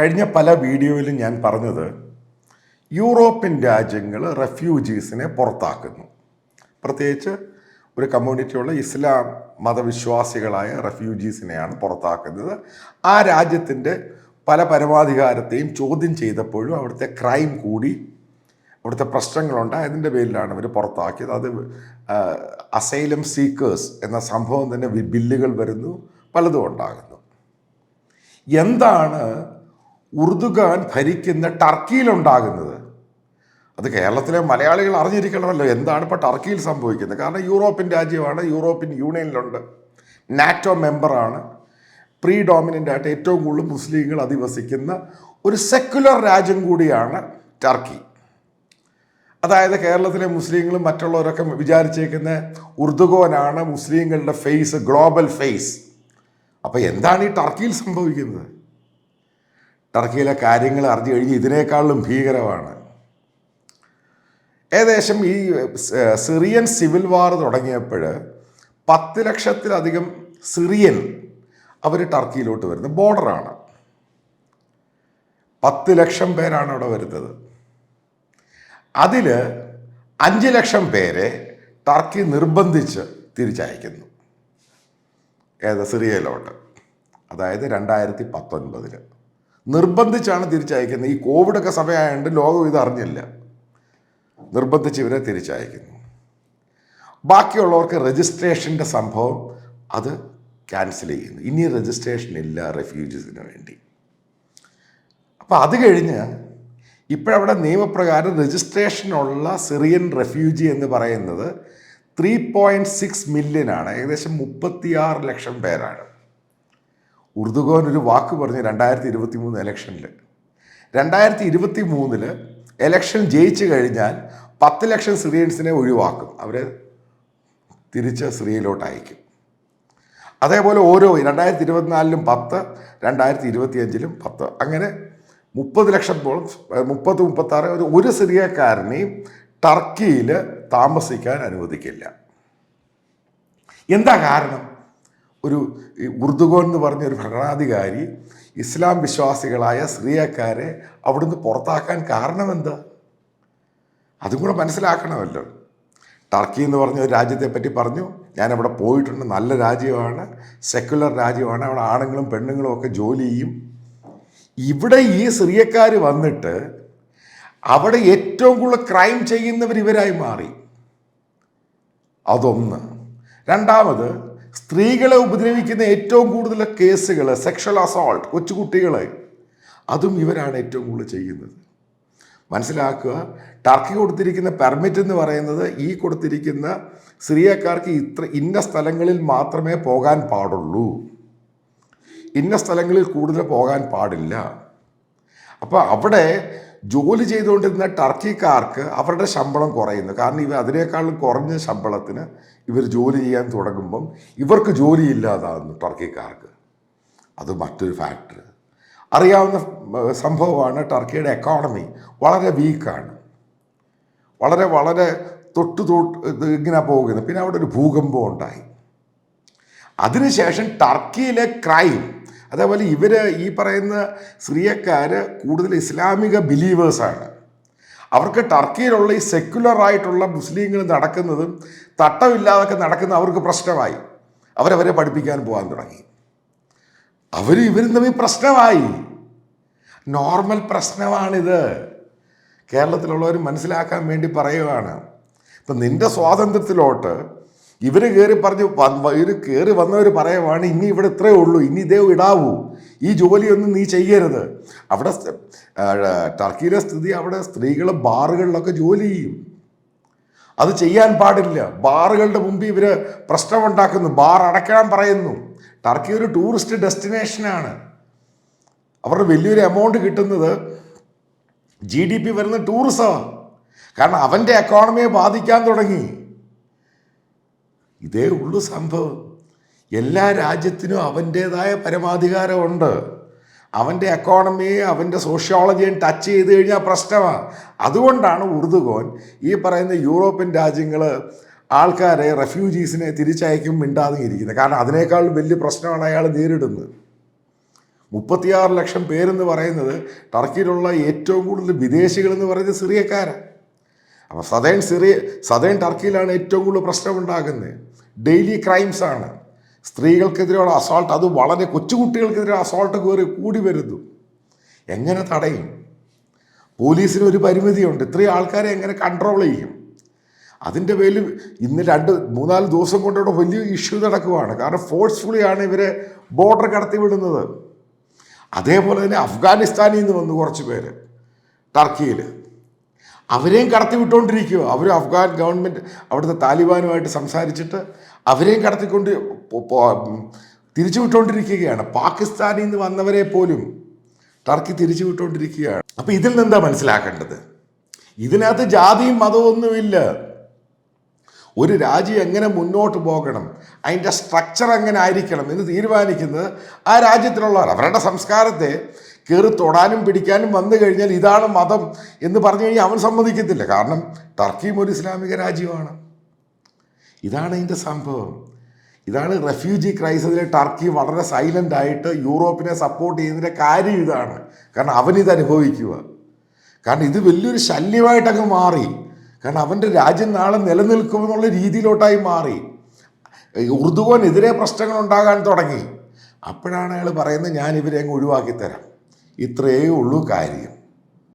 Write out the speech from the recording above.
കഴിഞ്ഞ പല വീഡിയോയിലും ഞാൻ പറഞ്ഞത് യൂറോപ്യൻ രാജ്യങ്ങൾ റെഫ്യൂജീസിനെ പുറത്താക്കുന്നു. പ്രത്യേകിച്ച് ഒരു കമ്മ്യൂണിറ്റിയുള്ള ഇസ്ലാം മതവിശ്വാസികളായ റെഫ്യൂജീസിനെയാണ് പുറത്താക്കുന്നത്. ആ രാജ്യത്തിന്റെ പല പരമാധികാരത്തെയും ചോദ്യം ചെയ്തപ്പോഴും അവിടുത്തെ ക്രൈം കൂടി അവിടുത്തെ പ്രശ്നങ്ങളുണ്ട്. അതിന്റെ പേരിലാണ് അവർ പുറത്താക്കിയത്. അത് അസൈലം സീക്കേഴ്സ് എന്ന സംഭവം തന്നെ ബില്ലുകൾ വരുന്നു പലതും ഉണ്ടാകുന്നു. എന്താണ് ഉറുദുഖാൻ ഭരിക്കുന്ന ടർക്കിയിലുണ്ടാകുന്നത്. അത് കേരളത്തിലെ മലയാളികൾ അറിഞ്ഞിരിക്കണമല്ലോ എന്താണ് ഇപ്പോൾ ടർക്കിയിൽ സംഭവിക്കുന്നത്. കാരണം യൂറോപ്യൻ രാജ്യമാണ് യൂറോപ്യൻ യൂണിയനിലുണ്ട്. നാറ്റോ മെമ്പറാണ്. പ്രീ ഡോമിനന്റ് ആയിട്ട് ഏറ്റവും കൂടുതൽ മുസ്ലിങ്ങൾ അധിവസിക്കുന്ന ഒരു സെക്കുലർ രാജ്യം കൂടിയാണ് ടർക്കി. അതായത് കേരളത്തിലെ മുസ്ലിങ്ങളും മറ്റുള്ളവരൊക്കെ വിചാരിച്ചേക്കുന്ന ഉർദുഗോനാണ് മുസ്ലിങ്ങളുടെ ഫേസ് ഗ്ലോബൽ ഫേസ്. അപ്പോൾ എന്താണ് ഈ ടർക്കിയിൽ സംഭവിക്കുന്നത്? ടർക്കിയിലെ കാര്യങ്ങൾ അറിഞ്ഞു കഴിഞ്ഞ് ഇതിനേക്കാളും ഭീകരമാണ്. ഏകദേശം ഈ സിറിയൻ സിവിൽ വാർ തുടങ്ങിയപ്പോൾ പത്ത് ലക്ഷത്തിലധികം സിറിയൻ അവർ ടർക്കിയിലോട്ട് വരുന്നത് ബോർഡറാണ്. പത്ത് ലക്ഷം പേരാണ് അവിടെ വരുന്നത്. അതിൽ അഞ്ച് ലക്ഷം പേരെ ടർക്കി നിർബന്ധിച്ച് തിരിച്ചയക്കുന്നു. ഏത് സിറിയയിലോട്ട്. അതായത് രണ്ടായിരത്തി പത്തൊൻപതിൽ നിർബന്ധിച്ചാണ് തിരിച്ചയക്കുന്നത്. ഈ കോവിഡൊക്കെ സമയമായതുകൊണ്ട് ലോകം ഇത് അറിഞ്ഞില്ല. നിർബന്ധിച്ച് ഇവരെ തിരിച്ചയക്കുന്നു. ബാക്കിയുള്ളവർക്ക് രജിസ്ട്രേഷന്റെ സംഭവം അത് ക്യാൻസൽ ചെയ്യുന്നു. ഇനി രജിസ്ട്രേഷൻ ഇല്ല റെഫ്യൂജീസിന് വേണ്ടി. അപ്പോൾ അത് കഴിഞ്ഞ് ഇപ്പോഴവിടെ നിയമപ്രകാരം രജിസ്ട്രേഷനുള്ള സിറിയൻ റെഫ്യൂജി എന്ന് പറയുന്നത് ത്രീ പോയിന്റ് സിക്സ് മില്യനാണ്. ഏകദേശം മുപ്പത്തിയാറ് ലക്ഷം പേരാണ്. ഉർദുഗോൻ ഒരു വാക്ക് പറഞ്ഞു രണ്ടായിരത്തി ഇരുപത്തി മൂന്ന് ഇലക്ഷനിൽ രണ്ടായിരത്തി ഇരുപത്തി മൂന്നിൽ ഇലക്ഷൻ ജയിച്ചു കഴിഞ്ഞാൽ പത്ത് ലക്ഷം സിറിയൻസിനെ ഒഴിവാക്കും. അവരെ തിരിച്ച് സിറിയയിലോട്ട് അയക്കും അതേപോലെ ഓരോ രണ്ടായിരത്തി ഇരുപത്തിനാലിലും പത്ത് രണ്ടായിരത്തി ഇരുപത്തിയഞ്ചിലും പത്ത്. അങ്ങനെ മുപ്പത് ലക്ഷത്തോളം മുപ്പത് മുപ്പത്താറ് ഒരു ഒരു സിറിയക്കാരനെയും ടർക്കിയിൽ താമസിക്കാൻ അനുവദിക്കില്ല. എന്താ കാരണം? ഒരു ഉർദുഗോൻ എന്ന് പറഞ്ഞ ഒരു ഭരണാധികാരി ഇസ്ലാം വിശ്വാസികളായ സിറിയക്കാരെ അവിടുന്ന് പുറത്താക്കാൻ കാരണമെന്താ അതും കൂടെ മനസ്സിലാക്കണമല്ലോ. ടർക്കി എന്ന് പറഞ്ഞ ഒരു രാജ്യത്തെ പറ്റി പറഞ്ഞു. ഞാൻ അവിടെ പോയിട്ടുണ്ട്. നല്ല രാജ്യമാണ്. സെക്യുലർ രാജ്യമാണ്. അവിടെ ആണുങ്ങളും പെണ്ണുങ്ങളും ഒക്കെ ജോലി ചെയ്യും. ഇവിടെ ഈ സിറിയക്കാർ വന്നിട്ട് അവിടെ ഏറ്റവും കൂടുതൽ ക്രൈം ചെയ്യുന്നവർ ഇവരായി മാറി. അതൊന്ന്. രണ്ടാമത് സ്ത്രീകളെ ഉപദ്രവിക്കുന്ന ഏറ്റവും കൂടുതൽ കേസുകൾ സെക്ഷൽ അസോൾട്ട് കൊച്ചുകുട്ടികളെ. അതും ഇവരാണ് ഏറ്റവും കൂടുതൽ ചെയ്യുന്നത്. മനസ്സിലാക്കുക ടർക്കി കൊടുത്തിരിക്കുന്ന പെർമിറ്റ് എന്ന് പറയുന്നത് ഈ കൊടുത്തിരിക്കുന്ന സിറിയക്കാർക്ക് ഇത്ര ഇന്ന സ്ഥലങ്ങളിൽ മാത്രമേ പോകാൻ പാടുള്ളൂ. ഇന്ന സ്ഥലങ്ങളിൽ കൂടുതൽ പോകാൻ പാടില്ല. അപ്പോൾ അവിടെ ജോലി ചെയ്തുകൊണ്ടിരുന്ന ടർക്കിക്കാർക്ക് അവരുടെ ശമ്പളം കുറയുന്നു. കാരണം ഇവർ അതിനേക്കാളും കുറഞ്ഞ ശമ്പളത്തിന് ഇവർ ജോലി ചെയ്യാൻ തുടങ്ങുമ്പം ഇവർക്ക് ജോലി ജോലിയില്ലാതാകുന്നു ടർക്കിക്കാർക്ക്. അത് മറ്റൊരു ഫാക്ടർ അറിയാവുന്ന സംഭവമാണ് ടർക്കിയുടെ എക്കോണമി വളരെ വീക്കാണ് വളരെ വളരെ തൊട്ട് തൊട്ട് ഇങ്ങനെ പോകുന്നത് പിന്നെ അവിടെ ഒരു ഭൂകമ്പം ഉണ്ടായി. അതിനുശേഷം ടർക്കിയിലെ ക്രൈം അതേപോലെ ഇവർ ഈ പറയുന്ന സിറിയക്കാർ കൂടുതൽ ഇസ്ലാമിക ബിലീവേഴ്സാണ് അവർക്ക് ടർക്കിയിലുള്ള ഈ സെക്യുലർ ആയിട്ടുള്ള മുസ്ലിങ്ങൾ നടക്കുന്നതും തട്ടമില്ലാതൊക്കെ നടക്കുന്ന അവർക്ക് പ്രശ്നമായി. അവരവരെ പഠിപ്പിക്കാൻ പോകാൻ തുടങ്ങി. അവർ ഇവരും തമ്മിൽ പ്രശ്നമായി. നോർമൽ പ്രശ്നമാണിത്. കേരളത്തിലുള്ളവർ മനസ്സിലാക്കാൻ വേണ്ടി പറയുകയാണ് ഇപ്പം നിന്റെ സ്വാതന്ത്ര്യത്തിലോട്ട് ഇവർ കയറി പറഞ്ഞു ഇവർ കയറി വന്നവർ പറയുവാണ് ഇനി ഇവിടെ ഇത്രയേ ഉള്ളൂ ഇനി ഇതേ ഇടാവൂ. ഈ ജോലിയൊന്നും നീ ചെയ്യരുത്. അവിടെ ടർക്കിയിലെ സ്ഥിതി അവിടെ സ്ത്രീകൾ ബാറുകളിലൊക്കെ ജോലി ചെയ്യും. അത് ചെയ്യാൻ പാടില്ല. ബാറുകളുടെ മുമ്പിൽ ഇവർ പ്രശ്നമുണ്ടാക്കുന്നു. ബാർ അടയ്ക്കാൻ പറയുന്നു. ടർക്കി ഒരു ടൂറിസ്റ്റ് ഡെസ്റ്റിനേഷനാണ്. അവരുടെ വലിയൊരു എമൗണ്ട് കിട്ടുന്നത് ജി ഡി പി വരുന്ന ടൂറിസമാണ് കാരണം അവന്റെ എക്കോണമിയെ ബാധിക്കാൻ തുടങ്ങി. ഇതേ ഉള്ളു സംഭവം. എല്ലാ രാജ്യത്തിനും അവന്റേതായ പരമാധികാരമുണ്ട്. അവന്റെ എക്കോണമിയെ അവന്റെ സോഷ്യോളജിയും ടച്ച് ചെയ്ത് കഴിഞ്ഞാൽ പ്രശ്നമാണ്. അതുകൊണ്ടാണ് ഉറുദുഗോൻ ഈ പറയുന്ന യൂറോപ്യൻ രാജ്യങ്ങൾ ആൾക്കാരെ റെഫ്യൂജീസിനെ തിരിച്ചയക്കും മിണ്ടാതെ ഇരിക്കുന്നത് കാരണം അതിനേക്കാൾ വലിയ പ്രശ്നമാണ് അയാൾ നേരിടുന്നത്. മുപ്പത്തിയാറ് ലക്ഷം പേരെന്ന് പറയുന്നത് ടർക്കിയിലുള്ള ഏറ്റവും കൂടുതൽ വിദേശികളെന്ന് പറയുന്നത് സിറിയക്കാരാണ്. അപ്പോൾ സദേൺ സിറിയ സദേൺ ടർക്കിയിലാണ് ഏറ്റവും കൂടുതൽ പ്രശ്നമുണ്ടാകുന്നത്. ഡെയിലി ക്രൈംസ് ആണ്. സ്ത്രീകൾക്കെതിരെയുള്ള അസോൾട്ട് അത് വളരെ കൊച്ചുകുട്ടികൾക്കെതിരെ അസോൾട്ട് കയറി കൂടി വരുന്നു. എങ്ങനെ തടയും? പോലീസിന് ഒരു പരിമിതിയുണ്ട്. ഇത്രയും ആൾക്കാരെ എങ്ങനെ കൺട്രോൾ ചെയ്യും? അതിന്റെ പേരിൽ ഇന്ന് രണ്ട് മൂന്നാൽ ദിവസം കൊണ്ടിവിടെ വലിയ ഇഷ്യൂ നടക്കുവാണ്. കാരണം ഫോഴ്സ്ഫുള്ളി ആണ് ഇവരെ ബോർഡർ കടത്തി വിടുന്നത്. അതേപോലെ തന്നെ അഫ്ഗാനിസ്ഥാനിൽ നിന്ന് വന്നു കുറച്ച് പേര് ടർക്കിയിൽ അവരെയും കടത്തി വിട്ടുകൊണ്ടിരിക്കുക അവർ അഫ്ഗാൻ ഗവൺമെന്റ് അവിടുത്തെ താലിബാനുമായിട്ട് സംസാരിച്ചിട്ട് അവരെയും കടത്തിക്കൊണ്ട് തിരിച്ചു വിട്ടുകൊണ്ടിരിക്കുകയാണ് പാകിസ്ഥാനിൽ നിന്ന് വന്നവരെ പോലും ടർക്കി തിരിച്ചു വിട്ടുകൊണ്ടിരിക്കുകയാണ് അപ്പോൾ ഇതിൽ നിന്നെന്താ മനസ്സിലാക്കേണ്ടത്? ഇതിനകത്ത് ജാതിയും മതവും ഒന്നുമില്ല. ഒരു രാജ്യം എങ്ങനെ മുന്നോട്ട് പോകണം അതിന്റെ സ്ട്രക്ചർ എങ്ങനെ ആയിരിക്കണം എന്ന് തീരുമാനിക്കുന്നത് ആ രാജ്യത്തിലുള്ളവർ അവരുടെ സംസ്കാരത്തെ കയറി തൊടാനും പിടിക്കാനും വന്നു കഴിഞ്ഞാൽ ഇതാണ് മതം എന്ന് പറഞ്ഞു കഴിഞ്ഞാൽ അവൻ സമ്മതിക്കത്തില്ല. കാരണം ടർക്കിയും ഒരു ഇസ്ലാമിക രാജ്യമാണ്. ഇതാണ് ഇതിന്റെ സംഭവം. ഇതാണ് റെഫ്യൂജി ക്രൈസിസിൽ ടർക്കി വളരെ സൈലന്റ് ആയിട്ട് യൂറോപ്പിനെ സപ്പോർട്ട് ചെയ്യുന്നതിന്റെ കാര്യം ഇതാണ്. കാരണം അവനിത് അനുഭവിക്കുക. കാരണം ഇത് വലിയൊരു ശല്യമായിട്ടങ്ങ് മാറി. കാരണം അവന്റെ രാജ്യം നാളെ നിലനിൽക്കുമെന്നുള്ള രീതിയിലോട്ടായി മാറി. ഉറുദുവിനെതിരെ പ്രശ്നങ്ങൾ ഉണ്ടാകാൻ തുടങ്ങി. അപ്പോഴാണ് അയാൾ പറയുന്നത് ഞാൻ ഇവരെ അങ്ങ് ഒഴിവാക്കി തരാം ഇത്രയേ ഉള്ളൂ കാര്യം.